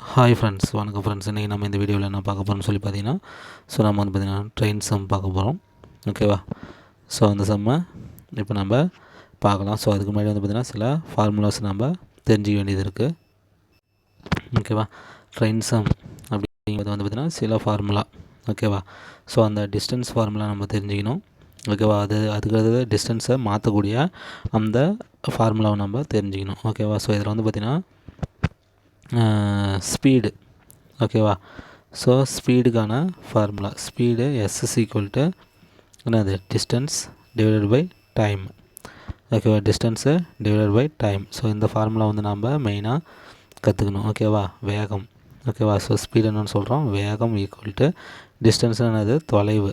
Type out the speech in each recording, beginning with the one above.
Hi friends வணக்கம் friends இன்றைக்கி நம்ம இந்த வீடியோவில் என்ன பார்க்க போகிறோம்னு சொல்லி பார்த்தீங்கன்னா ஸோ நம்ம வந்து பார்த்திங்கன்னா ட்ரெயின் சம் பார்க்க போகிறோம் ஓகேவா ஸோ அந்த சம்மை இப்போ நம்ம பார்க்கலாம். ஸோ அதுக்கு முன்னாடி வந்து பார்த்திங்கன்னா சில ஃபார்முலாஸ் நம்ம தெரிஞ்சிக்க வேண்டியது இருக்குது ஓகேவா ட்ரெயின் சம் அப்படிங்கிறது வந்து பார்த்திங்கன்னா சில ஃபார்முலா ஓகேவா ஸோ அந்த டிஸ்டன்ஸ் ஃபார்முலா நம்ம தெரிஞ்சுக்கணும். ஓகேவா அது அதுக்கு அது டிஸ்டன்ஸை மாற்றக்கூடிய அந்த ஃபார்முலாவை நம்ம தெரிஞ்சுக்கணும். ஓகேவா ஸோ இதில் வந்து பார்த்திங்கன்னா ஸ்பீடு ஓகேவா so ஸ்பீடுக்கான formula speed S S equal to என்னது? டிஸ்டன்ஸ் டிவைடட் பை டைம் ஓகேவா distance divided by time so இந்த ஃபார்முலா வந்து நம்ம மெயினாக கற்றுக்கணும் ஓகேவா வேகம். ஓகேவா ஸோ ஸ்பீடு என்னென்னு சொல்கிறோம் வேகம் ஈக்குவல் டு டிஸ்டன்ஸ் என்னது? தொலைவு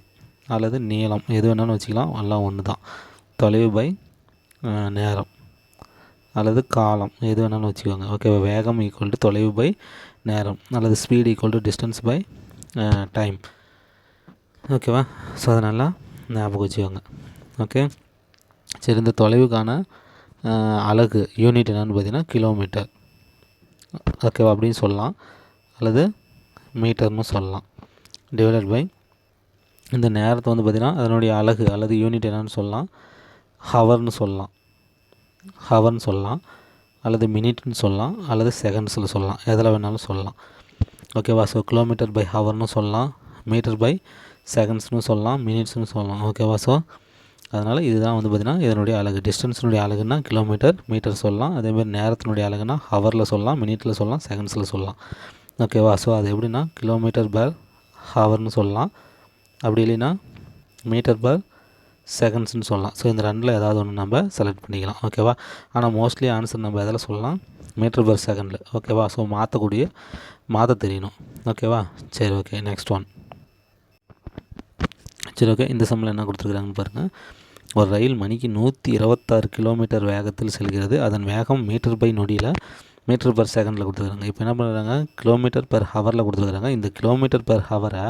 அல்லது நீளம். எது வேணாலும் வச்சுக்கலாம். எல்லாம் ஒன்று தான் தொலைவு பை நேரம். அல்லது காலம் எது வேணாலும் வச்சுக்கோங்க. ஓகேவா வேகம் ஈக்குவல் டு தொலைவு பை நேரம் அல்லது speed equal to distance by time ஓகேவா ஸோ அதனால் ஞாபகம் வச்சுக்கோங்க. ஓகே சரி இந்த தொலைவுக்கான அலகு யூனிட் என்னென்னு பார்த்தீங்கன்னா கிலோமீட்டர் ஓகேவா அப்படின்னு சொல்லலாம். அல்லது மீட்டர்னு சொல்லலாம். டிவைடட் பை இந்த நேரத்தை வந்து பார்த்திங்கன்னா அதனுடைய அலகு அல்லது யூனிட் என்னென்னு சொல்லலாம். ஹவர்னு சொல்லலாம். ஹவர்னு சொல்லலாம் அல்லது மினிட்னு சொல்லலாம் அல்லது செகண்ட்ஸில் சொல்லலாம் எதில் வேணாலும் சொல்லலாம். ஓகேவா? ஸோ கிலோமீட்டர் பை ஹவர்னு சொல்லலாம் மீட்டர் பை செகண்ட்ஸ்னு சொல்லலாம் மினிட்ஸ்னு சொல்லலாம். ஓகேவா? ஸோ அதனால் இதுதான் வந்து பார்த்திங்கன்னா இதனுடைய அழகு. டிஸ்டன்ஸினுடைய அழகுன்னா கிலோமீட்டர் மீட்டர் சொல்லலாம். அதேமாதிரி நேரத்தினுடைய அழகுனா ஹவரில் சொல்லலாம் மினிட்டில் சொல்லலாம் செகண்ட்ஸில் சொல்லலாம். ஓகேவா? ஸோ அது எப்படின்னா கிலோமீட்டர் பர் ஹவர்னு சொல்லலாம். அப்படி இல்லைன்னா மீட்டர் பர் செகண்ட்ஸ்னு சொல்லலாம். ஸோ இந்த ரெண்டில் ஏதாவது ஒன்று நம்ம செலக்ட் பண்ணிக்கலாம். ஓகேவா ஆனால் மோஸ்ட்லி ஆன்சர் நம்ம எதில் சொல்லலாம்? மீட்டர் பர் செகண்டில் ஓகேவா ஸோ மாற்றக்கூடிய மாற்ற தெரியணும். ஓகேவா சரி ஓகே நெக்ஸ்ட் ஒன் சரி ஓகே இந்த சம்மில் என்ன கொடுத்துருக்குறாங்கன்னு பாருங்கள் ஒரு ரயில் மணிக்கு நூற்றி இருபத்தாறு கிலோமீட்டர் வேகத்தில் செல்கிறது. அதன் வேகம் மீட்டர் பை நொடியில் மீட்டர் பர் செகண்டில் கொடுத்துருக்காங்க இப்போ என்ன பண்ணுறாங்க கிலோமீட்டர் பர் ஹவரில் கொடுத்துருக்குறாங்க. இந்த கிலோமீட்டர் பர் ஹவரை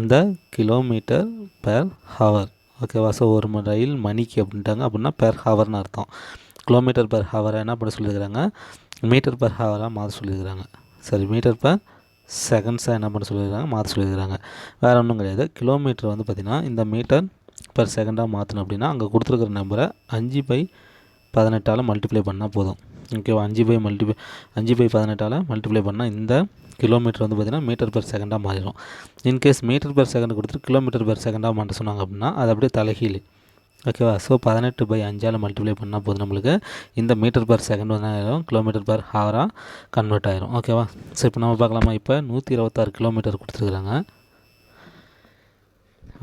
இந்த கிலோமீட்டர் பர் ஹவர் ஓகேவா ஸோ ஒரு ரயில் மணிக்கு அப்படின்ட்டாங்க. அப்படின்னா பெர் ஹவர்னு அர்த்தம். கிலோமீட்டர் பெர் ஹவராக என்ன பண்ண சொல்லியிருக்கிறாங்க? மீட்டர் பெர் ஹவராக மாற்ற சொல்லியிருக்கிறாங்க. சரி மீட்டர் பர் செகண்ட்ஸாக என்ன பண்ண சொல்லியிருக்காங்க மாற்ற சொல்லியிருக்கிறாங்க. வேறு ஒன்றும் கிடையாது. கிலோமீட்டர் வந்து பார்த்திங்கன்னா இந்த மீட்டர் பர் செகண்டாக மாற்றணும் அப்படின்னா அங்கே கொடுத்துருக்குற நம்பரை அஞ்சு பை பதினெட்டால் மல்டிப்ளை பண்ணால் போதும். ஓகேவா அஞ்சு பை மல்டிப்ளை அஞ்சு பை பதினெட்டால் மல்டிப்ளை பண்ணால் இந்த கிலோமீட்டர் வந்து பார்த்திங்கன்னா மீட்டர் பர் செகண்டாக மாறிடும். In case metre per second கொடுத்துட்டு கிலோமீட்டர் பர் செகண்டாக மாட்ட சொன்னாங்க அப்படின்னா அது அப்படியே தலைகீழ். ஓகேவா ஸோ பதினெட்டு பை அஞ்சால் மல்டிப்ளை பண்ணால் போதும் நம்மளுக்கு. இந்த மீட்டர் பர் செகண்ட் வந்து ஆயிரும்? கிலோமீட்டர் பர் ஹவராக கன்வெர்ட் ஆயிரும். ஓகேவா ஸோ இப்போ நம்ம பார்க்கலாமா? இப்போ நூற்றி இருபத்தாறு கிலோமீட்டர் கொடுத்துருக்குறாங்க.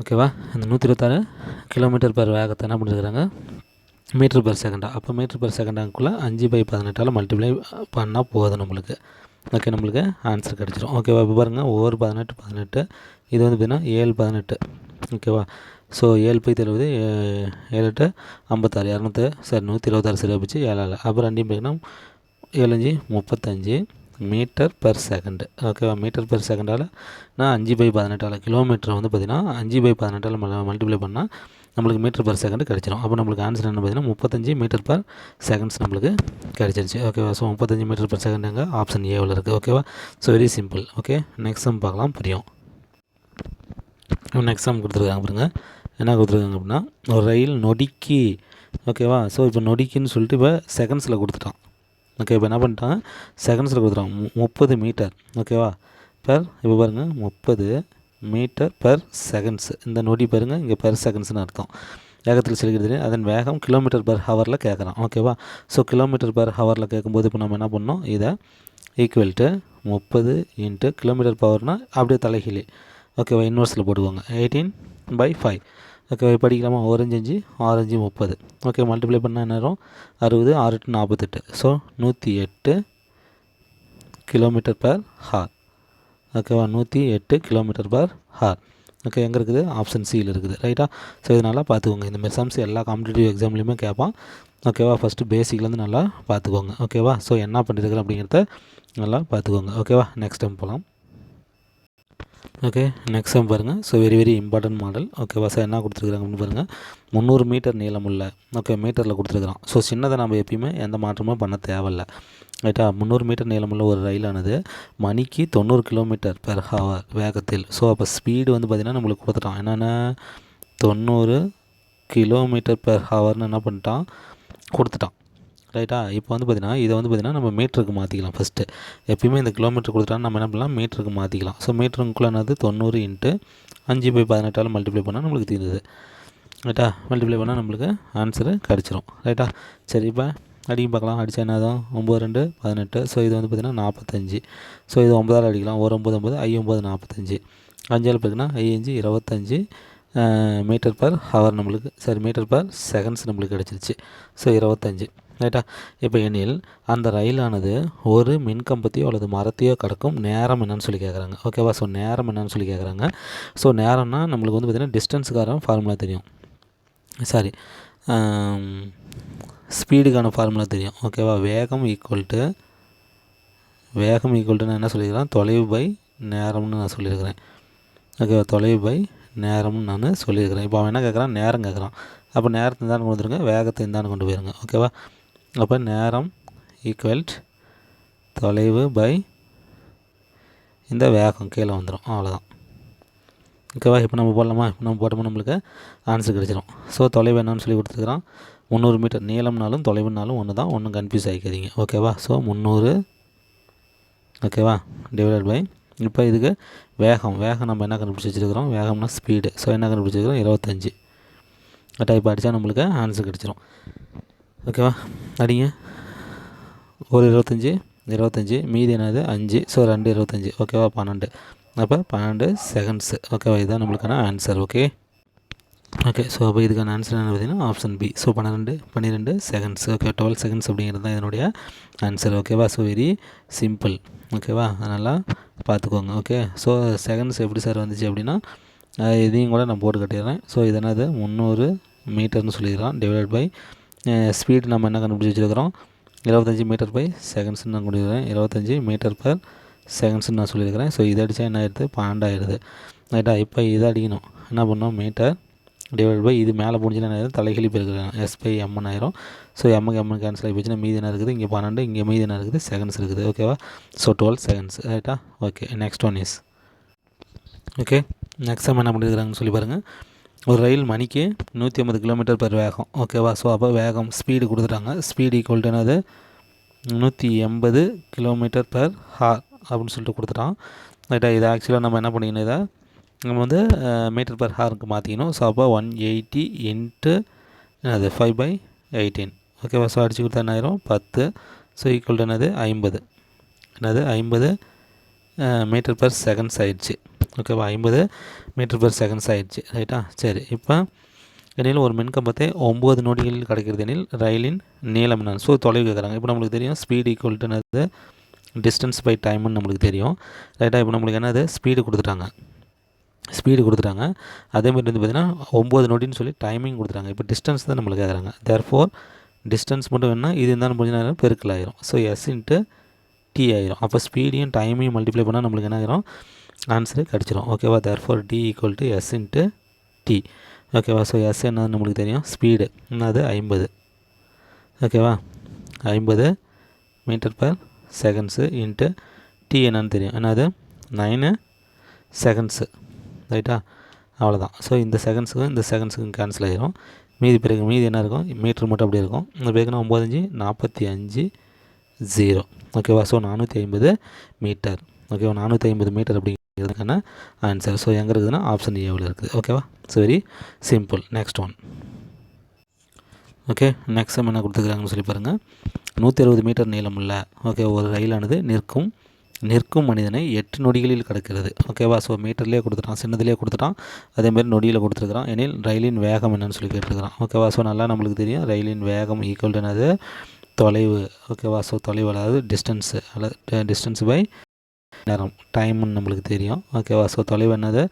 ஓகேவா இந்த நூற்றி இருபத்தாறு கிலோமீட்டர் பர் வேகத்தை என்ன பண்ணியிருக்கிறாங்க மீட்டர் பர் செகண்டாக அப்போ மீட்டர் பர் செகண்டாக்குள்ளே அஞ்சு பை பதினெட்டால் மல்டிப்ளை பண்ணால் போதும் நம்மளுக்கு. ஓகே நம்மளுக்கு ஆன்சர் கிடச்சிரும். ஓகேவா இப்போ பாருங்கள் ஒவ்வொரு பதினெட்டு பதினெட்டு. இது வந்து பார்த்திங்கன்னா ஏழு பதினெட்டு. ஓகேவா ஸோ ஏழு போய் தெளிவுது ஏழு எட்டு ஐம்பத்தாறு. இரநூத்து சரி நூற்றி இருபத்தாறு சரி வச்சு ஏழாவில் அப்புறம் ரெண்டையும் பார்த்தீங்கன்னா ஏழஞ்சு முப்பத்தஞ்சு மீட்டர் பெர் செகண்டு ஓகேவா மீட்டர் பெர் செகண்டால் நான் அஞ்சு பை பதினெட்டால் கிலோமீட்டர் வந்து பார்த்திங்கன்னா அஞ்சு பை பதினெட்டால் மல்டிப்ளை பண்ணால் நம்மளுக்கு மீட்டர் பர் செகண்ட் கிடச்சிரும். அப்போ நம்மளுக்கு ஆன்சர் என்ன பார்த்தீங்கன்னா முப்பத்தஞ்சு மீட்டர் பர் செகண்ட்ஸ் நம்மளுக்கு கிடச்சிருச்சு. ஓகேவா ஸோ முப்பத்தஞ்சு மீட்டர் பர் செகண்ட் எங்கே ஆப்ஷன் ஏவில் இருக்குது ஓகேவா so very simple okay next sum பார்க்கலாம். புரியும். நெக்ஸ்ட் சம் கொடுத்துருக்காங்க பாருங்க. என்ன கொடுத்துருக்காங்க அப்படின்னா ஒரு ரயில் நொடிக்கு ஓகேவா ஸோ இப்போ நொடிக்குன்னு சொல்லிட்டு இப்போ செகண்ட்ஸில் கொடுத்துட்டான் ஓகே இப்போ என்ன பண்ணிட்டான் செகண்ட்ஸில் கொடுத்துட்டான் முப்பது மீட்டர் ஓகேவா பர் இப்போ பாருங்கள் முப்பது மீட்டர் பெர் செகண்ட்ஸ் இந்த நொடி பாருங்கள் இங்கே பெர் செகண்ட்ஸ்னு அர்த்தம். வேகத்தில் செல்கிறது அதன் வேகம் கிலோமீட்டர் பர் ஹவரில் கேட்குறான் ஓகேவா ஸோ கிலோமீட்டர் பர் ஹவரில் கேட்கும்போது இப்போ நம்ம என்ன பண்ணோம் இதை ஈக்குவல் டு முப்பது இன்ட்டு கிலோமீட்டர் பவர்னால் அப்படியே தலைகீழே. ஓகேவா இன்வர்ஸில் போட்டுக்கோங்க எயிட்டீன் பை ஃபைவ் ஓகேவா படிக்கலாமா? ஓரஞ்சு அஞ்சு ஆரஞ்சு முப்பது. ஓகே மல்டிப்ளை பண்ணால் நேரம் அறுபது ஆறு எட்டு நாற்பத்தெட்டு. ஸோ நூற்றி எட்டு கிலோமீட்டர் பர் ஹார் ஓகேவா நூற்றி எட்டு கிலோமீட்டர் பர் ஹார் ஓகே எங்கே இருக்குது? ஆப்ஷன் சியில் இருக்குது. ரைட்டா ஸோ இதனால் பார்த்துக்கோங்க. இந்த மாதிரி சம்ஸ் எல்லா காம்படிட்டிவ் எக்ஸாம்லேயுமே கேட்பான் ஓகேவா ஃபஸ்ட்டு பேசிக்லேருந்து நல்லா பார்த்துக்கோங்க. ஓகேவா ஸோ என்ன பண்ணியிருக்கிறேன் அப்படிங்கிறத நல்லா பார்த்துக்கோங்க. ஓகேவா நெக்ஸ்ட் டைம் போகலாம் ஓகே நெக்ஸ்ட் டைம் பாருங்கள் so very very important model ஓகேவா சார் என்ன கொடுத்துருக்குறாங்க அப்படின்னு பாருங்கள் முந்நூறு மீட்டர் நீளமுள்ள. ஓகே மீட்டரில் கொடுத்துருக்குறான். ஸோ சின்னதை நம்ம எப்பயுமே எந்த மாற்றமும் பண்ண தேவையில்ல. ரைட்டா முந்நூறு மீட்டர் நீளமுள்ள ஒரு ரயிலானது மணிக்கு தொண்ணூறு கிலோமீட்டர் பெர் ஹவர் வேகத்தில். ஸோ அப்போ ஸ்பீடு வந்து பார்த்திங்கன்னா நம்மளுக்கு கொடுத்துட்டான். என்னென்ன தொண்ணூறு கிலோமீட்டர் பெர் ஹவர்னு என்ன பண்ணிட்டான்? கொடுத்துட்டான். ரைட்டா இப்போ வந்து பார்த்திங்கன்னா இதை வந்து பார்த்திங்கன்னா நம்ம மீட்டருக்கு மாற்றிக்கலாம் ஃபஸ்ட்டு எப்பயுமே இந்த கிலோமீட்டர் கொடுத்துட்டா நம்ம என்ன பண்ணலாம்? மீட்டருக்கு மாற்றிக்கலாம் ஸோ மீட்டருக்குள்ளே என்னது? தொண்ணூறு இன்ட்டு அஞ்சு பை பதினெட்டால் மல்டிப்ளை பண்ணால் நம்மளுக்கு தீருது ரைட்டா மல்டிப்ளை பண்ணால் நம்மளுக்கு ஆன்சரு கிடச்சிரும். ரைட்டா சரி அடிக்கும் பார்க்கலாம். அடித்தா என்னதான்? ஒம்பது ரெண்டு பதினெட்டு. ஸோ இது வந்து பார்த்திங்கன்னா நாற்பத்தஞ்சு. ஸோ இது ஒம்பதால் அடிக்கலாம். ஒரு ஒம்பது ஒம்பது ஐ ஒம்பது நாற்பத்தஞ்சு. அஞ்சால் பார்த்திங்கன்னா ஐ அஞ்சு இருபத்தஞ்சி மீட்டர் பர் ஹவர் நம்மளுக்கு சரி மீட்டர் பர் செகண்ட்ஸ் நம்மளுக்கு கிடச்சிருச்சு. ஸோ இருபத்தஞ்சி. ரைட்டா இப்போ எனில் அந்த ரயிலானது ஒரு மின்கம்பத்தையோ அல்லது மரத்தையோ கடக்கும் நேரம் என்னன்னு சொல்லி கேட்குறாங்க ஓகேவா ஸோ நேரம் என்னன்னு சொல்லி கேட்குறாங்க ஸோ நேரம்னா நம்மளுக்கு வந்து பார்த்திங்கன்னா டிஸ்டன்ஸுக்காரன் ஃபார்முலா தெரியும். சாரி ஸ்பீடுக்கான ஃபார்முலா தெரியும். ஓகேவா வேகம் ஈக்குவல் டு வேகம் ஈக்குவல் டு நான் என்ன சொல்லியிருக்கிறேன்? தொலைவு பை நேரம்னு நான் சொல்லியிருக்கிறேன். ஓகேவா தொலைவு பை நேரம்னு நான் சொல்லியிருக்கிறேன். இப்போ அவன் என்ன கேட்குறான்? நேரம் கேட்குறான். அப்போ நேரத்தை தான் கொண்டு வந்துருங்க வேகத்தை தான் கொண்டு போயிருங்க. ஓகேவா அப்போ நேரம் ஈக்குவல்ட் தொலைவு பை இந்த வேகம் கீழே வந்துடும் அவ்வளோதான் ஓகேவா இப்போ நம்ம போடலாமா? இப்போ நம்ம போட்டோம்னா நம்மளுக்கு? ஆன்சர் கிடச்சிடும் ஸோ தொலைவு என்னன்னு சொல்லி கொடுத்துருக்குறான். முந்நூறு மீட்டர் நீளம்னாலும் தொலைவுனாலும் ஒன்று தான் ஒன்றும் கன்ஃபியூஸ் ஆகிக்காதீங்க ஓகேவா ஸோ முந்நூறு. ஓகேவா டிவைடட் பை இப்போ இதுக்கு வேகம். வேகம் நம்ம என்ன கண்டுபிடிச்சி வச்சுருக்கிறோம்? வேகம்னா ஸ்பீடு ஸோ என்ன கண்டுபிடிச்சிருக்கிறோம் இருபத்தஞ்சி. டைப் அடித்தா நம்மளுக்கு ஆன்சர் கிடச்சிரும். ஓகேவா அடிங்க. ஒரு இருபத்தஞ்சி இருபத்தஞ்சி. மீதி என்னது? அஞ்சு. ஸோ ரெண்டு இருபத்தஞ்சி. ஓகேவா பன்னெண்டு. அப்போ பன்னெண்டு செகண்ட்ஸு ஓகேவா இதுதான் நம்மளுக்கான ஆன்சர் ஓகே ஓகே ஸோ அப்போ இதுக்கான ஆன்சர் என்ன பார்த்தீங்கன்னா ஆப்ஷன் பி ஸோ பன்னிரெண்டு பன்னிரெண்டு செகண்ட்ஸ் ஓகே டுவெல் செகண்ட்ஸ் அப்படிங்கிறது தான் இதனுடைய ஆன்சர் ஓகேவா ஸோ வெரி சிம்பிள் ஓகேவா அதனால் பார்த்துக்கோங்க ஓகே ஸோ செகண்ட்ஸ் எப்படி சார் வந்துச்சு அப்படின்னா இதையும் கூட நான் போட்டு கட்டிடுறேன். ஸோ இது முந்நூறு மீட்டர்னு சொல்லிடுறோம் டிவைட் பை ஸ்பீடு நம்ம என்ன கண்டுபிடிச்சி வச்சுருக்கிறோம்? இருபத்தஞ்சி மீட்டர் பை செகண்ட்ஸ்னு நான் கொடுக்குறேன். இருபத்தஞ்சி மீட்டர் பர் செகண்ட்ஸ்னு நான் சொல்லியிருக்கிறேன். ஸோ இதை அடித்தா என்ன ஆயிடுது? பன்னெண்டாயிடுது ரைட்டா இப்போ இதை அடிக்கணும். என்ன பண்ணோம் மீட்டர் டிவைட் பை இது மேலே முடிஞ்சுன்னா என்ன ஆயிரும்? தலைகளி பெருக்கிறேன் எஸ் பை எம்என் ஆயிரும். ஸோ எம்முக்கு எம்என் கேன்சல் ஆகி போச்சுன்னா மீதி என்ன இருக்குது? இங்கே பன்னெண்டு இங்கே மீதி என்ன இருக்குது? செகண்ட்ஸ் இருக்குது. ஓகேவா ஸோ டுவெல் செகண்ட்ஸ் ரைட்டா okay next one is okay next time என்ன பண்ணியிருக்கிறாங்கன்னு சொல்லி பாருங்கள் ஒரு ரயில் மணிக்கு நூற்றி ஐம்பது கிலோமீட்டர் பெர் வேகம். ஓகேவா ஸோ அப்போ வேகம் ஸ்பீடு கொடுத்துட்டாங்க. ஸ்பீடு ஈக்குவல் டு என்னது? நூற்றி எண்பது கிலோமீட்டர் பெர் ஹார் அப்படின்னு சொல்லிட்டு கொடுத்துட்டான். ரைட்டாக இதை ஆக்சுவலாக நம்ம என்ன பண்ணிக்கணும் இதை? நம்ம வந்து மீட்டர் பர் ஹாருக்கு மாற்றிக்கணும் ஸோ அப்போ ஒன் எயிட்டி இன்ட்டு என்னது ஃபைவ் பை எயிட்டீன் ஓகேவா ஸோ அடிச்சு கொடுத்தா என்ன ஆயிரும்? பத்து. ஸோ ஈக்குவல் என்னது? ஐம்பது. என்னது? ஐம்பது மீட்டர் பர் செகண்ட்ஸ் ஆயிடுச்சு. ஓகேவா ஐம்பது மீட்டர் பர் செகண்ட்ஸ் ஆயிடுச்சு. ரைட்டா? சரி இப்போ எனில் ஒரு மின்கம்பத்தை ஒம்பது நொடிகளில் கிடைக்கிறது எனில் ரயிலின் நீளம் நான் ஸோ தொலைவு கேட்குறாங்க இப்போ நம்மளுக்கு தெரியும் ஸ்பீடு ஈக்குவல்ட்டுனது டிஸ்டன்ஸ் பை டைம்னு நம்மளுக்கு தெரியும். ரைட்டாக இப்போ நம்மளுக்கு என்னது? ஸ்பீடு கொடுத்துட்டாங்க. ஸ்பீடு கொடுத்துட்டாங்க. அதேமாதிரி வந்து பார்த்திங்கன்னா ஒம்பது நொடின்னு சொல்லி டைமிங் கொடுத்துட்டாங்க. இப்போ டிஸ்டன்ஸ் தான் நம்மளுக்கு கேட்குறாங்க தேர் ஃபோர் டிஸ்டன்ஸ் மட்டும் வேணால் இது இருந்தாலும் முடிஞ்ச நேரம் பெருக்கல் ஆயிரும். ஸோ எஸ் இன்ட்டு டி ஆயிரும். அப்போ ஸ்பீடையும் டைமையும் மல்டிப்ளை பண்ணால் நம்மளுக்கு என்ன ஆயிரும்? ஆன்சரு கிடச்சிரும். ஓகேவா therefore T equal to S into T ஓகேவா ஸோ எஸ் என்னது நம்மளுக்கு தெரியும்? ஸ்பீடு என்னது? ஐம்பது. ஓகேவா ஐம்பது metre per seconds into T என்னன்னு தெரியும். என்னது? நைனு செகண்ட்ஸு ரைட்டா அவ்வளோதான் ஸோ இந்த செகண்ட்ஸுக்கும் இந்த செகண்ட்ஸுக்கும் கேன்சல் ஆகிரும் மீதி பிறகு மீதி என்ன இருக்கும்? மீட்ரு மட்டும் அப்படி இருக்கும். இந்த பிறகுனா ஒம்பதஞ்சு நாற்பத்தி அஞ்சு ஜீரோ ஓகேவா ஸோ நானூற்றி ஐம்பது மீட்டர் ஓகேவா நானூற்றி ஐம்பது மீட்டர் அப்படிங்கிறதுக்கான ஆன்சர் ஸோ எங்கே இருக்குதுன்னா ஆப்ஷன் ஏவில் இருக்குது. ஓகேவா so very simple next one okay next என்ன கொடுத்துக்கிறாங்கன்னு சொல்லி பாருங்கள் நூற்றி அறுபது மீட்டர் நீளமுள்ள ஓகே ஒரு ரயிலானது நிற்கும் நிற்கும் மனிதனை எட்டு நொடிகளில் கடக்கிறது. ஓகேவா ஸோ மீட்டர்லேயே கொடுத்துட்டான் சின்னதுலேயே கொடுத்துட்டான். அதேமாதிரி நொடியில் கொடுத்துருக்குறான். எனில் ரயிலின் வேகம் என்னன்னு சொல்லி கேட்டிருக்கிறான். ஓகேவா ஸோ நல்லா நம்மளுக்கு தெரியும். ரயிலின் வேகம் ஈக்குவல் என்னது? தொலைவு. ஓகேவா ஸோ தொலைவு அதாவது டிஸ்டன்ஸு அல்லது டிஸ்டன்ஸ் பை நேரம். டைம்னு நம்மளுக்கு தெரியும். ஓகேவா ஸோ தொலைவு என்னது?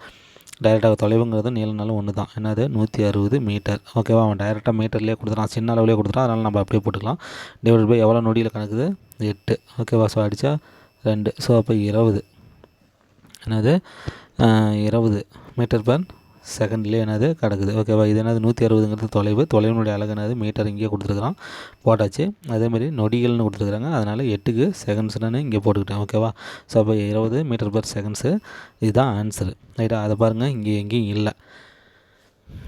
டைரெக்டாக தொலைவுங்கிறது நீளம்னாலும் ஒன்று தான். என்னது? நூற்றி அறுபது மீட்டர் ஓகேவா அவன் டைரெக்டாக மீட்டர்லேயே கொடுத்துறான் சின்ன அளவுலேயே கொடுத்துறான் அதனால் நம்ம அப்படியே போட்டுக்கலாம். டிவைட் பை எவ்வளோ நொடியில் கணக்குது? எட்டு. ஓகேவா ஸோ அடித்தா ரெண்டு. ஸோ அப்போ இருபது. என்னது? இருபது மீட்டர் பர் செகண்ட்லேயே என்னது? கிடக்குது. ஓகேவா இது என்னது? நூற்றி அறுபதுங்கிறது தொலைவு. தொலைவினுடைய அழகு என்னது? மீட்டர் இங்கேயே கொடுத்துருக்குறான். போட்டாச்சு. அதேமாதிரி நொடிகள்னு கொடுத்துருக்குறாங்க. அதனால் எட்டுக்கு செகண்ட்ஸ்னு இங்கே போட்டுக்கிட்டேன். ஓகேவா ஸோ அப்போ இருபது மீட்டர் பர் செகண்ட்ஸு இதுதான் ஆன்சரு ரைட்டா அதை பாருங்கள் இங்கே எங்கேயும் இல்லை.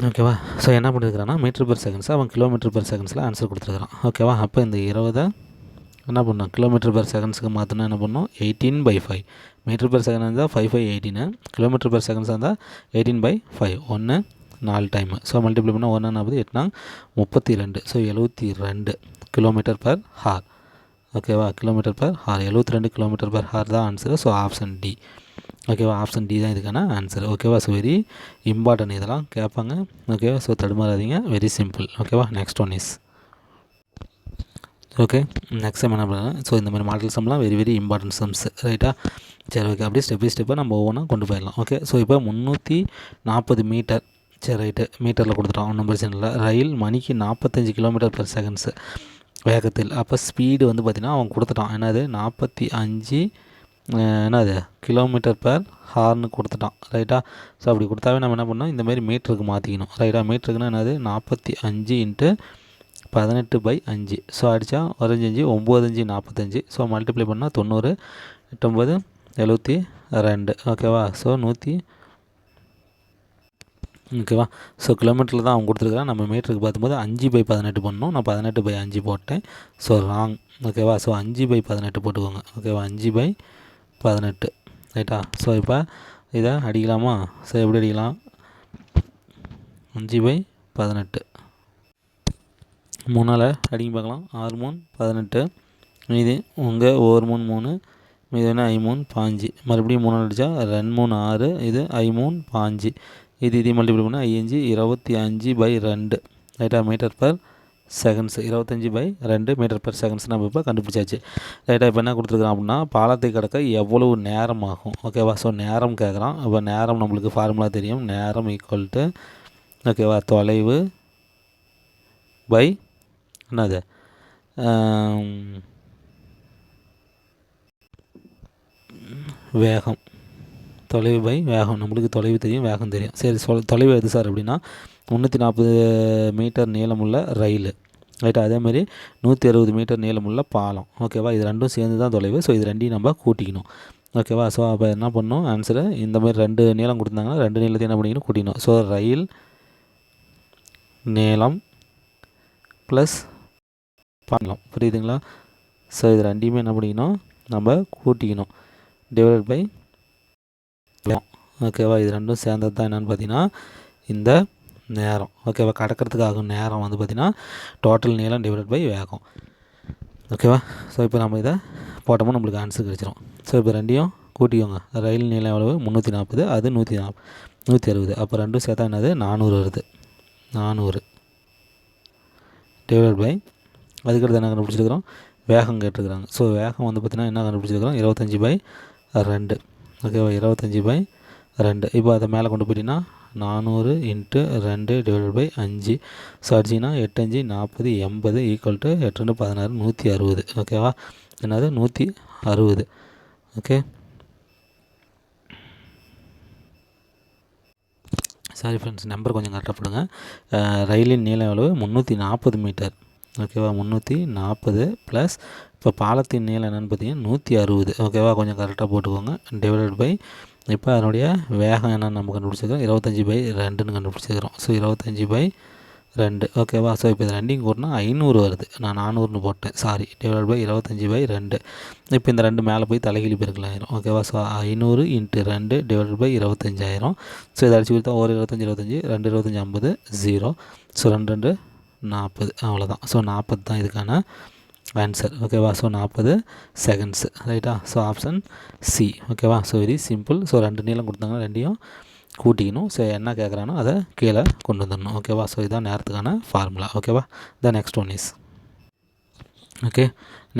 ஓகேவா ஸோ என்ன பண்ணியிருக்கிறான்னா மீட்டர் பர் செகண்ட்ஸ் அவன் கிலோமீட்டர் பர் செகண்ட்ஸில் ஆன்சர் கொடுத்துருக்குறான். ஓகேவா அப்போ இந்த இருபதை என்ன பண்ணோம்? கிலோமீட்டர் பர் செகண்ட்ஸுக்கு மாற்றினா என்ன பண்ணோம்? Eighteen by five metre per second இருந்தால் five five eighteen kilometre per seconds இருந்தால் எயிட்டீன் பை ஃபைவ் ஒன்று நாலு டைமு ஸோ மல்டிப்ளை பண்ணால் ஒன்று நாற்பது எட்டுனா முப்பத்தி ரெண்டு ஸோ எழுபத்தி ரெண்டு கிலோமீட்டர் பர் ஹார் ஓகேவா கிலோமீட்டர் பர் ஹார் எழுபத்தி ரெண்டு கிலோமீட்டர் பர் ஹார் தான் ஆன்சரு ஸோ ஆப்ஷன் டி ஓகேவா ஆப்ஷன் டி தான் இதுக்கான ஆன்சர் ஓகேவா ஸோ வெரி இம்பார்ட்டன்ட் இதெல்லாம் கேட்பாங்க. ஓகேவா ஸோ தடுமாறாதீங்க. வெரி சிம்பிள் ஓகேவா next one is okay next time என்ன பண்ணுறேன் ஸோ இந்த மாதிரி மாடல் சம்லாம் வெரி வெரி இம்பார்ட்டன்ட் சம்ஸ் ரைட்டா சரி ஓகே அப்படியே ஸ்டெப் பை ஸ்டெப்பாக நம்ம ஒவ்வொன்றா கொண்டு போயிடலாம் ஓகே ஸோ இப்போ முந்நூற்றி நாற்பது மீட்டர் சரி ரைட்டு மீட்டரில் கொடுத்துட்டோம் ஒன்றும் பிரச்சனை இல்லை ரயில் மணிக்கு நாற்பத்தஞ்சு கிலோமீட்டர் பர் செகண்ட்ஸு வேகத்தில். அப்போ ஸ்பீடு வந்து பார்த்திங்கன்னா அவன் கொடுத்துட்டான். என்னது? நாற்பத்தி அஞ்சு என்னது? கிலோமீட்டர் பர் ஹார்னு கொடுத்துட்டான் ரைட்டா ஸோ அப்படி கொடுத்தாவே நம்ம என்ன பண்ணோம் இந்தமாரி மீட்டருக்கு மாற்றிக்கணும் ரைட்டா மீட்டருக்குன்னா என்னது? நாற்பத்தி அஞ்சு இன்ட்டு பதினெட்டு பை அஞ்சு. ஸோ அடித்தா ஒரஞ்சு அஞ்சு ஒம்பது அஞ்சு நாற்பத்தஞ்சு. ஸோ மல்டிப்ளை பண்ணால் தொண்ணூறு எட்டொம்பது எழுபத்தி ரெண்டு. ஓகேவா ஸோ நூற்றி ஓகேவா ஸோ கிலோமீட்டரில் தான் அவங்க கொடுத்துருக்குறான். நம்ம மீட்டருக்கு பார்த்தும்போது அஞ்சு பை பதினெட்டு பண்ணணும். நான் பதினெட்டு பை அஞ்சு போட்டேன். ஸோ ராங் ஓகேவா ஸோ அஞ்சு பை பதினெட்டு போட்டுக்கோங்க. ஓகேவா அஞ்சு பை பதினெட்டு. ரைட்டா ஸோ இப்போ இதை அடிக்கலாமா? ஸோ எப்படி அடிக்கலாம்? அஞ்சு பை பதினெட்டு. மூணால் அடிக்கி பார்க்கலாம். ஆறு மூணு பதினெட்டு. மீதி உங்கள் ஒரு மூணு மூணு. மீதி என்ன ஐ மூணு பாஞ்சு. மறுபடியும் மூணு அடித்தா ரெண்டு மூணு ஆறு. இது ஐ மூணு பாஞ்சு. இது இது மல்டிபிள் பண்ணால் ஐயஞ்சு இருபத்தி அஞ்சு பை ரெண்டு. ரைட்டாக மீட்டர் பர் செகண்ட்ஸ் இருபத்தஞ்சி பை ரெண்டு மீட்டர் பர் செகண்ட்ஸ் நம்ம இப்போ கண்டுபிடிச்சாச்சு. ரைட்டாக இப்போ என்ன கொடுத்துருக்குறோம் அப்படின்னா பாலத்தை கிடக்க எவ்வளவு நேரம் ஆகும்? ஓகேவா ஸோ நேரம் கேட்குறான் அப்போ நேரம் நம்மளுக்கு ஃபார்முலா தெரியும். நேரம் ஈக்குவல் டு ஓகேவா தொலைவு பை என்னது? வேகம். தொலைவு பை வேகம். நம்மளுக்கு தொலைவு தெரியும் வேகம் தெரியும். சரி சொல் தொலைவு எது சார் அப்படின்னா முந்நூற்றி நாற்பது மீட்டர் நீளமுள்ள ரயில். ரைட்டா அதேமாதிரி நூற்றி அறுபது மீட்டர் நீளமுள்ள பாலம். ஓகேவா இது ரெண்டும் சேர்ந்து தான் தொலைவு. ஸோ இது ரெண்டையும் நம்ம கூட்டிக்கணும். ஓகேவா ஸோ அப்போ என்ன பண்ணணும்? ஆன்சரு இந்த மாதிரி ரெண்டு நீளம் கொடுத்தாங்கன்னா ரெண்டு நீளத்தையும் என்ன பண்ணிக்கணும்? கூட்டிக்கணும். ஸோ ரயில் நீளம் ப்ளஸ் பண்ணலாம். புரியுதுங்களா? ஸோ இது ரெண்டையுமே என்ன பண்ணிக்கணும்? நம்ம கூட்டிக்கணும். டிவைட் பை ஓகேவா இது ரெண்டும் சேர்ந்தது தான் என்னென்னு பார்த்தீங்கன்னா இந்த நேரம். ஓகேவா கடக்கிறதுக்கு ஆகும் நேரம் வந்து பார்த்திங்கன்னா டோட்டல் நீளம் டிவைட் பை வேகம். ஓகேவா ஸோ இப்போ நம்ம இதை போட்டோமோ நம்மளுக்கு ஆன்சர் கிடச்சிரும். ஸோ இப்போ ரெண்டையும் கூட்டிக்கோங்க. ரயில் நீளம் எவ்வளவு? முந்நூற்றி நாற்பது அது நூற்றி நாப் நூற்றி அறுபது. அப்போ ரெண்டும் சேர்த்தா என்னது? நானூறு வருது. நானூறு. டிவைட் பை அதுக்கடுத்து என்ன கண்டுபிடிச்சிருக்கிறோம்? வேகம் கேட்டிருக்கிறாங்க. ஸோ வேகம் வந்து பார்த்திங்கன்னா என்ன கண்டுபிடிச்சிருக்கிறோம்? இருபத்தஞ்சி பை ரெண்டு. ஓகேவா இருபத்தஞ்சி பை ரெண்டு. இப்போ அதை மேலே கொண்டு போயிட்டீங்கன்னா நானூறு இன்ட்டு ரெண்டு டிவைட் பை அஞ்சு. ஸோ அடிச்சிங்கன்னா எட்டஞ்சு நாற்பது எண்பது ஈக்குவல் டு எட்டு ரெண்டு பதினாறு நூற்றி அறுபது. ஓகேவா என்னது? நூற்றி அறுபது. ஓகே சாரி ஃப்ரெண்ட்ஸ் நம்பர் கொஞ்சம் கரெக்டாக போடுங்க. ரயிலின் நீளம் எவ்வளவு முந்நூற்றி நாற்பது மீட்டர். ஓகேவா? முந்நூற்றி நாற்பது ப்ளஸ் இப்போ பாலத்தின் நீளம் என்னென்னு பார்த்தீங்கன்னா நூற்றி அறுபது. ஓகேவா? கொஞ்சம் கரெக்டாக போட்டுக்கோங்க. டிவைடட் பை இப்போ அதனுடைய வேகம் என்னென்னு நம்ம கண்டுபிடிச்சிருக்கோம் இருபத்தஞ்சி பை ரெண்டுன்னு கண்டுபிடிச்சிருக்கிறோம் ஸோ இருபத்தஞ்சி பை ரெண்டு. ஓகேவா? ஸோ இப்போ இது ரெண்டையும் கூடனா ஐநூறு வருது. நான் நானூறுனு போட்டேன். சாரி டிவைட் பை இருபத்தஞ்சி பை ரெண்டு. இப்போ இந்த ரெண்டு மேலே போய் தலைகிழி பெருக்கலாயிரும். ஓகேவா? ஸோ ஐநூறு இன்ட்டு ரெண்டு டிவைட் பை இருபத்தஞ்சாயிரம். ஸோ இதை அடிச்சு கொடுத்தா ஒரு இருபத்தஞ்சி இருபத்தஞ்சி ரெண்டு இருபத்தஞ்சி ஐம்பது ஜீரோ ஸோ ரெண்டு ரெண்டு நாற்பது அவ்வளோதான் ஸோ நாற்பது தான் இதுக்கான ஆன்சர் ஓகேவா ஸோ நாற்பது செகண்ட்ஸு ரைட்டா ஸோ ஆப்ஷன் சி ஓகேவா ஸோ வெரி சிம்பிள் ஸோ ரெண்டு நீளம் கொடுத்தாங்கன்னா ரெண்டையும் கூட்டிக்கணும். ஸோ என்ன கேட்குறானோ அதை கீழே கொண்டு வந்துடணும். ஓகேவா ஸோ இதுதான் நேரத்துக்கான ஃபார்முலா ஓகேவா the next one is okay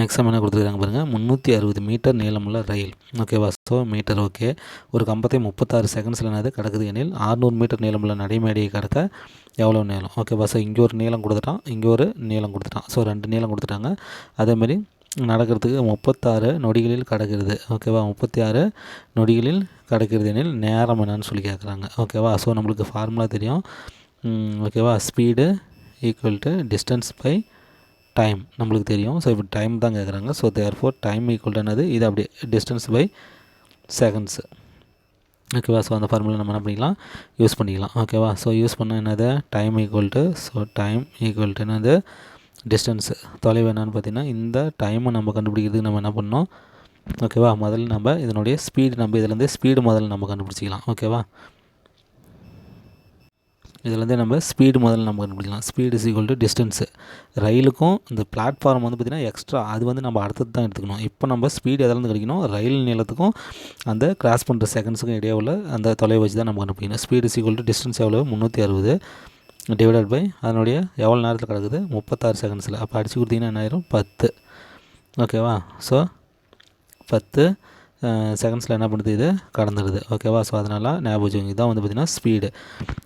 next என்ன கொடுத்துருக்காங்க பாருங்கள் முந்நூற்றி அறுபது மீட்டர் நீளமுள்ள ரயில். ஓகேவா ஸோ மீட்டர் ஓகே ஒரு கம்பத்தை முப்பத்தாறு செகண்ட்ஸில் என்னது? கிடக்குது எனில் ஆறுநூறு மீட்டர் நீளமுள்ள நடைமேடையை கடக்க எவ்வளோ நீளம்? ஓகேவா ஸோ இங்கே ஒரு நீளம் கொடுத்துட்டான். இங்கே ஒரு நீளம் கொடுத்துட்டான். ஸோ ரெண்டு நீளம் கொடுத்துட்டாங்க. அதேமாரி நடக்கிறதுக்கு முப்பத்தாறு நொடிகளில் கடக்கிறது. ஓகேவா முப்பத்தி ஆறு நொடிகளில் கடக்கிறது எனில் நேரம் என்னன்னு சொல்லி கேட்குறாங்க ஓகேவா ஸோ நம்மளுக்கு ஃபார்முலா தெரியும். ஓகேவா speed equal to distance by time நம்மளுக்கு தெரியும். ஸோ இப்போ டைம் தான் கேட்குறாங்க so therefore time equal என்னது? இது அப்படி டிஸ்டன்ஸ் பை செகண்ட்ஸு ஓகேவா ஸோ அந்த ஃபார்முலா நம்ம என்ன பண்ணிக்கலாம்? யூஸ் பண்ணிக்கலாம். ஓகேவா ஸோ யூஸ் பண்ண என்னது? Time equal to so time equal to என்னது? டிஸ்டன்ஸு தொலைவு என்னென்னு பார்த்தீங்கன்னா இந்த டைமை நம்ம கண்டுபிடிக்கிறதுக்கு நம்ம என்ன பண்ணோம் ஓகேவா முதல்ல நம்ம இதனுடைய ஸ்பீடு நம்ம இதுலேருந்து ஸ்பீடு முதல்ல நம்ம கண்டுபிடிச்சிக்கலாம். ஓகேவா இதுலேருந்து நம்ம ஸ்பீடு முதல்ல நம்ம கண்டுபிடிக்கலாம். Speed is equal to distance ரயிலுக்கும் இந்த பிளாட்ஃபார்ம் வந்து பார்த்திங்கன்னா எக்ஸ்ட்ரா அது வந்து நம்ம அடுத்தது தான் எடுத்துக்கணும். இப்போ நம்ம ஸ்பீடு எதுலேருந்து கிடைக்கணும் ரயில் நீளத்துக்கும் அந்த கிராஸ் பண்ணுற செகண்ட்ஸுக்கும் இடையே உள்ள அந்த தொலைவை வச்சு தான் நம்ம கண்டுபிடிக்கணும். Speed is equal to distance எவ்வளோ முந்நூற்றி அறுபது. டிவைடட் பை அதனுடைய எவ்வளோ நேரத்தில் கிடக்குது? முப்பத்தாறு செகண்ட்ஸில் அப்போ அடித்து கொடுத்தீங்கன்னா என்ன ஆயிரும்? பத்து. ஓகேவா ஸோ பத்து. செகண்ட்ஸில் என்ன பண்ணுது இது? கடந்துடுது ஓகேவா ஸோ அதனால் ஞாபகம் இதுதான் வந்து பார்த்திங்கன்னா ஸ்பீடு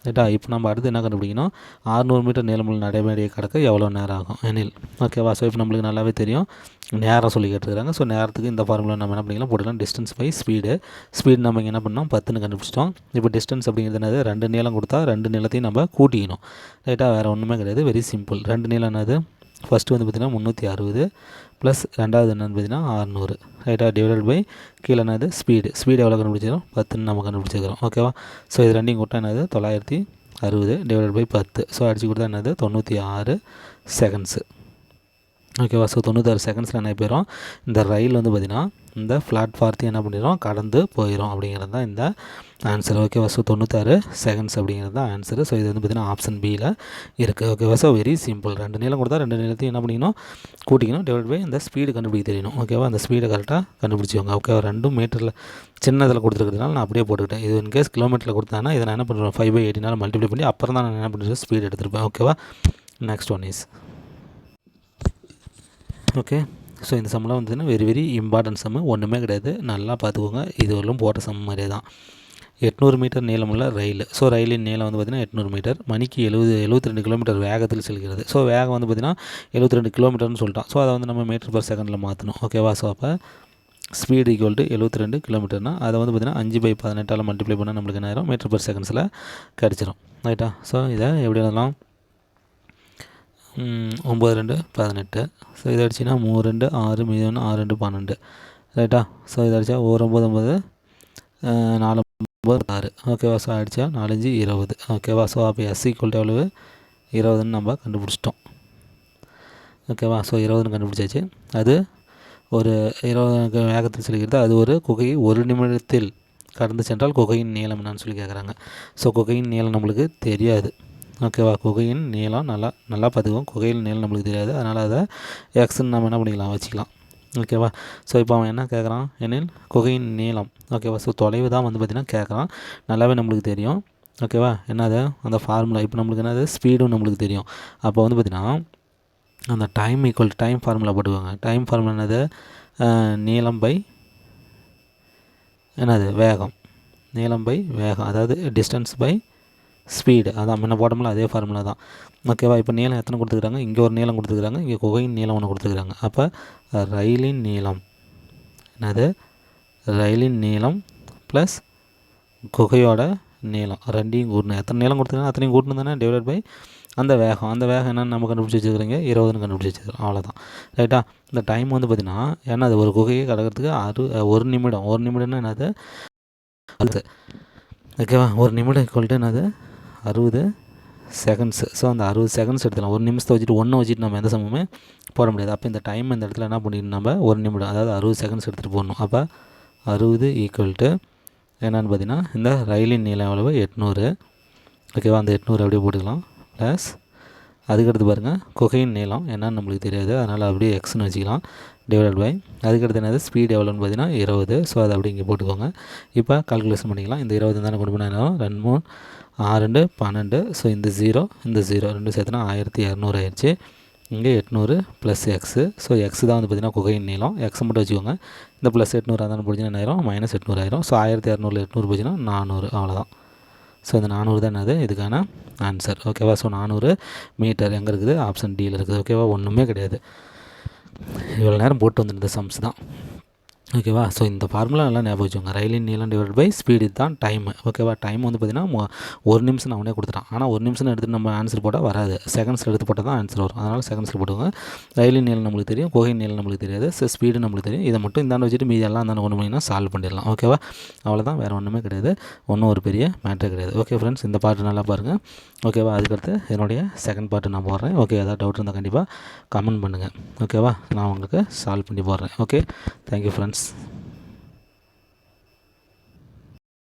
ரைட்டா இப்போ நம்ம அடுத்து என்ன கண்டுபிடிக்கணும்? ஆறுநூறு மீட்டர் நீளமுள்ள நடைமுறையை கடக்க எவ்வளோ நேரம் ஆகும்? எனில். ஓகேவா ஸோ இப்போ நம்மளுக்கு நல்லாவே தெரியும். நேரம் சொல்லி கேட்டுருக்காங்க ஸோ நேரத்துக்கு இந்த ஃபார்முலா நம்ம என்ன பண்ணிக்கலாம்? போட்டுக்கலாம். டிஸ்டன்ஸ் பை ஸ்பீடு ஸ்பீடு நம்ம என்ன பண்ணோம்? பத்துன்னு கண்டுபிடிச்சிட்டோம். இப்போ டிஸ்டன்ஸ் அப்படிங்கிறது என்னது? ரெண்டு நீளம் கொடுத்தா ரெண்டு நீளத்தையும் நம்ம கூட்டிக்கணும். ரைட்டாக வேறு ஒன்றுமே கிடையாது. வெரி சிம்பிள் ரெண்டு நீளம் என்னது? ஃபஸ்ட்டு வந்து பார்த்திங்கன்னா முந்நூற்றி அறுபது. ப்ளஸ் ரெண்டாவது என்னென்னு பார்த்தீங்கன்னா அறநூறு. ரைட்டாக டிவைடட் பை கீழே என்னது? ஸ்பீடு ஸ்பீடு எவ்வளோ கண்டுபிடிச்சிடும் பத்துன்னு நம்ம கண்டுபிடிச்சிக்கிறோம் ஓகேவா ஸோ இது ரெண்டையும் கொடுத்தா என்னது? தொள்ளாயிரத்தி அறுபது டிவைடட் பை பத்து. ஸோ அடிச்சு கொடுத்தா என்னது? தொண்ணூற்றி ஆறு செகண்ட்ஸு ஓகேவா ஸோ தொண்ணூத்தாறு செகண்ட்ஸில் என்ன போயிடும் இந்த ரயில் வந்து பார்த்திங்கன்னா இந்த பிளாட்ஃபார்த்தையும் என்ன பண்ணிடும் கடந்து போயிடும் அப்படிங்கிறது தான் இந்த ஆன்சர் ஓகேவா ஸோ தொண்ணூத்தாறு செகண்ட்ஸ் அப்படிங்கிறது தான் ஆன்சர் ஸோ இது வந்து பார்த்திங்கன்னா ஆப்ஷன் பியில் இருக்குது ஓகேவா ஸோ வெரி சிம்பிள் ரெண்டு நீளம் கொடுத்தா ரெண்டு நீளத்தையும் என்ன பண்ணிக்கணும்? கூட்டிக்கணும் டிவைட் பை இந்த ஸ்பீடு கண்டுபிடிக்க தெரியணும். ஓகேவா அந்த ஸ்பீடை கரெக்டாக கண்டுபிடிச்சிக்கோங்க. ஓகேவா ரெண்டும் மீட்டரில் சின்னதில் கொடுத்துருக்கிறதுனால நான் அப்படியே போட்டுக்கிட்டேன். இது இன்கேஸ் கிலோமீட்டரில் கொடுத்தாங்கன்னா இதை நான் என்ன பண்ணுறேன் ஃபைவ் பை எயிட்டினால் மல்டிப்ளை பண்ணி அப்புறம் தான் நான் என்ன பண்ணுறேன் ஸ்பீடு எடுத்துருப்பேன். ஓகேவா next one is okay. So இந்த சம்மெலாம் வந்து வெரி வெரி இம்பார்ட்டன்ட் சம்மு ஒன்றுமே கிடையாது. நல்லா பார்த்துக்கோங்க. இது வரலும் போட்ட சம் மாதிரியே தான். எட்நூறு மீட்டர் நீளமுள்ள ரயில். ஸோ ரயிலின் நீளம் வந்து பார்த்திங்கன்னா எட்நூறு மீட்டர் மணிக்கு எழுபது எழுபத்தி ரெண்டு கிலோமீட்டர் வேகத்தில் செல்கிறது. ஸோ வேகம் வந்து பார்த்திங்கன்னா எழுபத்தி ரெண்டு கிலோமீட்டர்னு சொல்லிட்டோம். ஸோ அதை வந்து நம்ம மீட்டர் பர் செகண்டில் மாற்றணும் ஓகேவா ஸோ அப்போ ஸ்பீடு ஈக்குவல் டு எழுபத்தி ரெண்டு கிலோமீட்டர்னால் அதை வந்து பார்த்திங்கன்னா அஞ்சு பை பதினெட்டால் மல்டிப்ளை பண்ணால் நம்மளுக்கு என்ன ஆயிரும்? மீட்டர் பர் செகண்ட்ஸில் கிடச்சிரும். ரைட்டா ஸோ இதை எப்படி எழுதலாம்? ஒம்பது ரெண்டு பதினெட்டு. ஸோ இதை அடிச்சின்னா மூணு ரெண்டு ஆறு மீதி ஒன்று ஆறு ரெண்டு பன்னெண்டு. ரைட்டா ஸோ இதை அடித்தா ஒரு ஒம்பது ஒம்பது நாலு ஒம்பது ஆறு. ஓகேவா ஸோ அடித்தா நாலஞ்சு இருபது. ஓகேவா ஸோ அப்போ எஸ் ஈக்குவல் எவ்வளவு? இருபதுன்னு நம்ம கண்டுபிடிச்சிட்டோம். ஓகேவா ஸோ இருபதுன்னு கண்டுபிடிச்சாச்சு. அது ஒரு இருபது வேகத்தில் சொல்லிக்கிறது. அது ஒரு குகை ஒரு நிமிடத்தில் கடந்து சென்றால் குகையின் நீளம் என்னன்னு சொல்லி கேட்குறாங்க ஸோ குகையின் நீளம் நம்மளுக்கு தெரியாது. ஓகேவா குகையின் நீளம் நல்லா நல்லா பார்த்துக்குவோம் குகையின் நீளம் நம்மளுக்கு தெரியாது. அதனால் அதை எக்ஸ்ன்னு நம்ம என்ன பண்ணிக்கலாம்? வச்சுக்கலாம். ஓகேவா ஸோ இப்போ அவன் என்ன கேட்குறான்? எனில் குகையின் நீளம். ஓகேவா ஸோ தொலைவு தான் வந்து பார்த்திங்கன்னா கேட்குறான். நல்லாவே நம்மளுக்கு தெரியும். ஓகேவா என்னது? அந்த ஃபார்முலா இப்போ நம்மளுக்கு என்னது? ஸ்பீடும் நம்மளுக்கு தெரியும். அப்போ வந்து பார்த்திங்கன்னா அந்த டைம் ஈக்குவல் டைம் ஃபார்முலா போட்டுக்கோங்க. டைம் ஃபார்முலா என்னது? நீளம் பை என்னது? வேகம். நீளம் பை வேகம். அதாவது டிஸ்டன்ஸ் பை ஸ்பீடு. அதான் முன்ன போட்டோம்ல அதே ஃபார்முலா தான். ஓகேவா இப்போ நீளம் எத்தனை கொடுத்துக்கிறாங்க இங்கே ஒரு நீளம் கொடுத்துக்கிறாங்க இங்கே குகையின் நீளம் ஒன்று கொடுத்துருக்காங்க. அப்போ ரயிலின் நீளம். என்னது? ரயிலின் நீளம் ப்ளஸ் குகையோட நீளம். ரெண்டையும் கூட்டணும் எத்தனை நீளம் கொடுத்துருக்காங்க? அத்தனையும் கூட்டணும் தானே? டிவைட் பை அந்த வேகம். அந்த வேகம் என்னென்னு நம்ம கண்டுபிடிச்சி வச்சுக்கிறீங்க இருபதுன்னு கண்டுபிடிச்சி வச்சுக்கிறோம் அவ்வளோதான் ரைட்டா இந்த டைம் வந்து பார்த்திங்கன்னா ஏன்னா அது ஒரு குகையை கடக்கிறதுக்கு அறு ஒரு நிமிடம். ஒரு நிமிடம்னா என்னது? அது ஓகேவா ஒரு நிமிடம் ஈக்குவல்ட்டு என்னது? அறுபது செகண்ட்ஸு ஸோ அந்த அறுபது செகண்ட்ஸ் எடுத்துக்கலாம். ஒரு நிமிஷத்தை வச்சுட்டு ஒன்று வச்சுட்டு நம்ம எந்த சமயமே போட முடியாது. அப்போ இந்த டைம் இந்த இடத்துல என்ன பண்ணிடணும்? நம்ம ஒரு நிமிடம் அதாவது அறுபது செகண்ட்ஸ் எடுத்துகிட்டு போடணும். அப்போ அறுபது ஈக்குவல் டு என்னென்னு பார்த்தீங்கன்னா இந்த ரயிலின் நீளம் எவ்வளவு? எட்நூறு. ஓகேவா அந்த எட்நூறு அப்படியே போட்டுக்கலாம். ப்ளஸ் அதுக்கடுத்து பாருங்கள் குகையின் நீளம் என்னன்னு நம்மளுக்கு தெரியாது. அதனால் அப்படியே எக்ஸ்னு வச்சுக்கலாம். டிவைடட் பை அதுக்கடுத்து என்னது? ஸ்பீடு எவ்வளோன்னு பார்த்தீங்கன்னா இருபது. ஸோ அதை அப்படி இங்கே போட்டுக்கோங்க. இப்போ கால்குலேஷன் பண்ணிக்கலாம். இந்த இருபது தானே கொண்டு போனால் ரெண்டு மூணு ஆறு ரெண்டு பன்னெண்டு ஸோ இந்த ஜீரோ இந்த ஜீரோ ரெண்டு சேர்த்துனா ஆயிரத்தி இரநூறு ஆயிடுச்சு. இங்கே எட்நூறு ப்ளஸ் எக்ஸு ஸோ எக்ஸ் தான் வந்து பார்த்திங்கன்னா குகையின் நீளம். எக்ஸ் மட்டும் வச்சுக்கோங்க. இந்த ப்ளஸ் எட்நூறு அதான் போச்சுன்னா ஆயிரம்? மைனஸ் எட்நூறு ஆயிரம். ஸோ ஆயிரத்தி இரநூறு எட்நூறு போச்சுன்னா நானூறு. அவ்வளோதான் ஸோ இந்த நானூறு தான் என்னது? இதுக்கான ஆன்சர் ஓகேவா ஸோ நானூறு மீட்டர் எங்கே இருக்குது? ஆப்ஷன் டியில் இருக்குது. ஓகேவா ஒன்றுமே கிடையாது. இவ்வளோ நேரம் போட்டு வந்துருந்த சம்ஸ் தான். ஓகேவா? ஸோ இந்த ஃபார்முலா நல்லா ஞாபகம் வச்சுக்கோங்க. ரயிலின் நீளம் டிவைட் பை ஸ்பீடு தான் டைம் ஓகேவா? டைம் வந்து பார்த்திங்கன்னா ஒரு நிமிஷம் அவனே கொடுத்துட்டான். ஆனால் ஒரு நிமிஷம் எடுத்துகிட்டு நம்ம ஆன்சர் போட்டால் வராது. செகண்ட்ஸில் எடுத்து போட்டால் தான் ஆன்சர் வரும். அதனால் செகண்ட்ஸில் போட்டுக்கோங்க. ரயிலின் நீளம் நம்மளுக்கு தெரியும். கோகையின் நீளம் நம்மளுக்கு தெரியாது. ஸோ ஸ்பீடு நம்மளுக்கு தெரியும். இதை மட்டும் இந்தாண்டு வச்சுட்டு மீதி எல்லாம் அந்த ஒன்று பண்ணிங்கன்னா சால்வ் பண்ணிடலாம். ஓகேவா? அவ்வளோதான் வேறு ஒன்றுமே கிடையாது. ஒன்றும் ஒரு பெரிய மேட்டர் கிடையாது. ஓகே ஃப்ரெண்ட்ஸ் இந்த பாட்டு நல்லா பாருங்கள் ஓகேவா? அதுக்கடுத்து என்னுடைய செகண்ட் பார்ட்டு நான் போடுறேன். ஓகே ஏதாவது டவுட் இருந்தால் கண்டிப்பாக கமெண்ட் பண்ணுங்கள் ஓகேவா? நான் உங்களுக்கு சால்வ் பண்ணி போடுறேன். Okay thank you friends times.